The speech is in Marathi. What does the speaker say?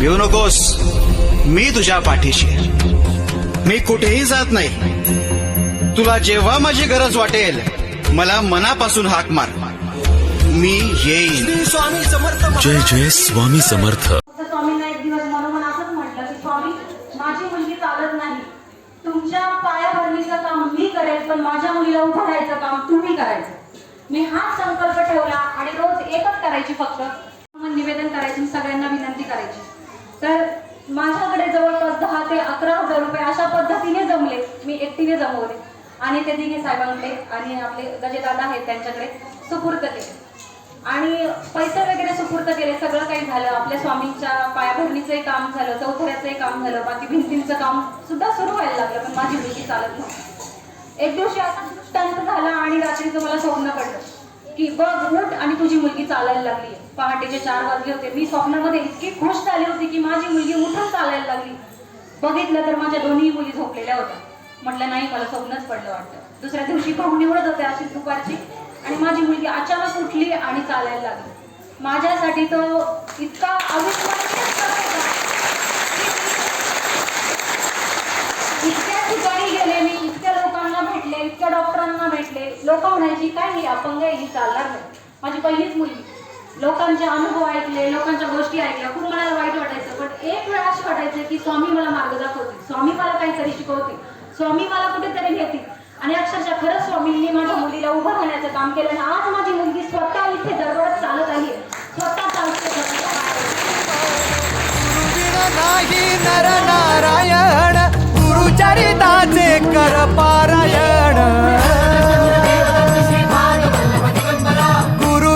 भिवू नकोस. मी तुझ्या पाठीशी आहे. मी कुठेही जात नाही. तुला जेव्हा माझी गरज वाटेल मला मनापासून हाक मार. मी येईन. स्वामी समर्थ जय जय स्वामी समर्थ. फक्त स्वामींना एक दिवस मनोमन असंच म्हटलं की स्वामी माझी मुलगी चालत नाही. तुमच्या पायाभरणीचं काम मी करेल पण माझ्या मुलीला उभं राहायचं काम तुम्ही करायचं. मी हाच संकल्प ठेवला आणि रोज एकच करायची फक्त. निवेदन करायची सगळ्यांना तर माझ्याकडे जवळपास दहा ते अकरा हजार रुपये अशा पद्धतीने जमले. मी एकटीने जमवले. आणि ते दिघे साहेबांकडे आणि आपले गजेदादा आहेत त्यांच्याकडे सुपूर्त केले. आणि पैसे वगैरे सुपूर्त केले. सगळं काही झालं. आपल्या स्वामींच्या पायाभरणीचंही काम झालं. चौथऱ्याचंही काम झालं. बाकी भिंतींचं काम सुद्धा सुरू व्हायला लागलं. पण माझी मुलगी चालत नव्हती. एक दिवशी असा दृष्टांत झाला आणि रात्रीचं मला स्वप्न पडलं. की बघ उठ आणि तुझी मुलगी चालायला लागली. पहाटेचे चार वाजले होते. मी स्वप्नामध्ये इतकी खुश झाली होती की माझी मुलगी उठून चालायला लागली. बघितलं तर माझ्या दोन्ही मुली झोपलेल्या होत्या. म्हटलं नाही मला स्वप्नच पडलं वाटतं. दुसऱ्या दिवशी पाहून निवडत होते अशी दुपारची आणि माझी मुलगी अचानक उठली आणि चालायला लागली. माझ्यासाठी तो इतका अविस्मरणीय इतक्या ठिकाणी गेले मी इतक्या लोकांना भेटले इतक्या डॉक्टरांना म्हटले लोक म्हणायची काय ही अपंग आहे ही चालणार नाही. माझी पहिलीच मुलगी. लोकांचे अनुभव ऐकले लोकांच्या गोष्टी ऐकल्या खूप मला वाईट वाटायचं. पण एक वेळ अशी वाटायचं की स्वामी मला मार्ग दाखवतील. स्वामी मला काहीतरी शिकवतील. स्वामी मला कुठेतरी नेतील. आणि अक्षरशः खरंच स्वामींनी माझ्या मुलीला उभं राहण्याचं काम केलं आणि आज माझी मुलगी स्वतः इथे दररोज चालत आहे. स्वतः चालते. नाही नर नारायण.